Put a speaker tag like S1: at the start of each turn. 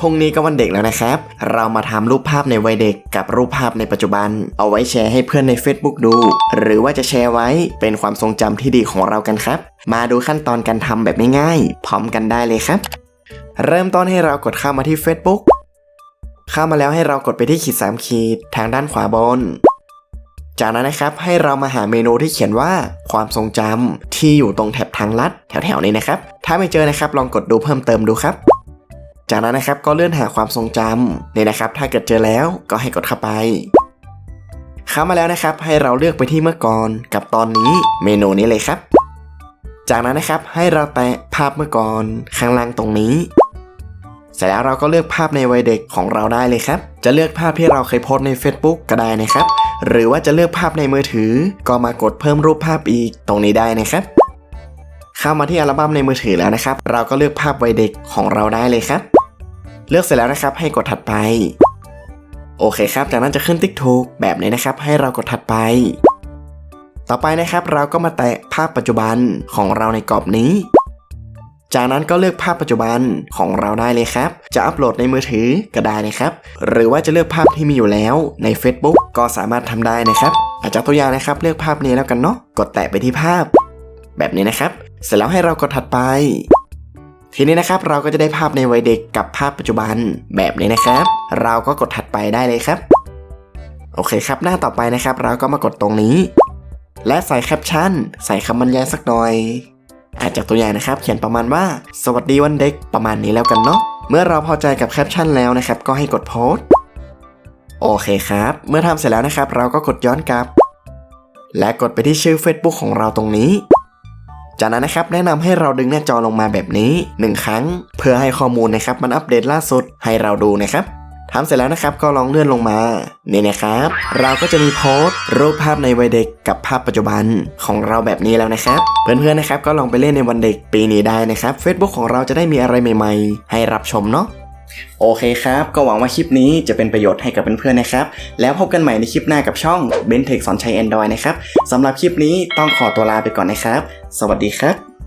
S1: พรุ่งนี้ก็วันเด็กแล้วนะครับ เรามาทำรูปภาพในวัยเด็กกับรูปภาพในปัจจุบัน เอาไว้แชร์ให้เพื่อนใน Facebook ดู หรือว่าจะแชร์ไว้เป็นความทรงจำที่ดีของเรากันครับ มาดูขั้นตอนการทำแบบง่ายๆพร้อมกันได้เลยครับ เริ่มต้นให้เรากดเข้ามาที่ Facebook เข้ามาแล้วให้เรากดไปที่ขีด3ขีดทางด้านขวาบน จากนั้นนะครับให้เรามาหาเมนูที่เขียนว่าความทรงจำที่อยู่ตรงแถบทางลัดแถวๆนี้นะครับ ถ้าไม่เจอนะครับลองกดดูเพิ่มเติมดูครับ จากนั้นนะครับก็เลื่อนหาความทรงจำเนี่ยนะครับ ถ้าเกิดเจอแล้วก็ให้กดเข้าไปเข้ามาแล้วนะครับ ให้เราเลือกไปที่เมื่อก่อนกับตอนนี้เมนูนี้เลยครับ จากนั้นนะครับให้เราแตะภาพเมื่อก่อนข้างล่างตรงนี้ เสร็จแล้วเราก็เลือกภาพในวัยเด็กของเราได้เลยครับ จะเลือกภาพที่เราเคยโพสใน Facebook ก็ได้นะครับ หรือว่าจะเลือกภาพในมือถือ ก็มากดเพิ่มรูปภาพอีกตรงนี้ได้นะครับเข้ามาที่อัลบั้มในมือถือแล้วนะครับ เราก็เลือกภาพวัยเด็กของเราได้เลยครับ เลือกเสร็จแล้วนะครับให้กดถัดไป โอเคครับ จากนั้นจะขึ้นติ๊กถูกแบบนี้นะครับ ให้เรากดถัดไป ต่อไปนะครับเราก็มาแตะภาพปัจจุบันของเราในกรอบนี้ จากนั้นก็เลือกภาพปัจจุบันของเราได้เลยครับ จะอัปโหลดในมือถือก็ได้นะครับ หรือว่าจะเลือกภาพที่มีอยู่แล้วใน Facebook ก็สามารถทำได้นะครับ อาจจะตัวอย่างนะครับเลือกภาพนี้แล้วกันเนาะกดแตะไปที่ภาพ แบบนี้นะครับ เสร็จแล้วให้เรากดถัดไป ทีนี้นะครับเราก็จะได้ภาพในวัยเด็กกับภาพปัจจุบันแบบนี้นะครับ เราก็กดถัดไปได้เลยครับ โอเคครับหน้าต่อไปนะครับ เราก็มากดตรงนี้ และใส่แคปชั่น ใส่คำบรรยายสักหน่อยอาจจากตัวอย่างนะครับ เขียนประมาณว่า สวัสดีวันเด็กประมาณนี้แล้วกันเนาะเมื่อเราพอใจกับแคปชั่นแล้วนะครับ ก็ให้กดโพสโอเคครับ เมื่อทำเสร็จแล้วนะครับ เราก็กดย้อนกลับ และกดไปที่ชื่อ Facebook ของเราตรงนี้ จากนั้นนะครับแนะนำให้เราดึงหน้าจอลงมาแบบนี้ 1 ครั้ง เพื่อให้ข้อมูลนะครับมันอัปเดตล่าสุดให้เราดูนะครับทำเสร็จแล้วนะครับก็ลองเลื่อนลงมานี่นะครับ เราก็จะมีโพสต์รูปภาพในวัยเด็กกับภาพปัจจุบันของเราแบบนี้แล้วนะครับ เพื่อนๆนะครับก็ลองไปเล่นในวันเด็กปีนี้ได้นะครับ Facebook ของเราจะได้มีอะไรใหม่ ๆ ให้รับชมเนาะ โอเคครับ ก็หวังว่าคลิปนี้จะเป็นประโยชน์ให้กับเพื่อนๆนะครับ แล้วพบกันใหม่ในคลิปหน้ากับช่อง b e n t e c h สอนใช้ Android นะครับสำหรับคลิปนี้ต้องขอตัวลาไปก่อนนะครับ สวัสดีครับ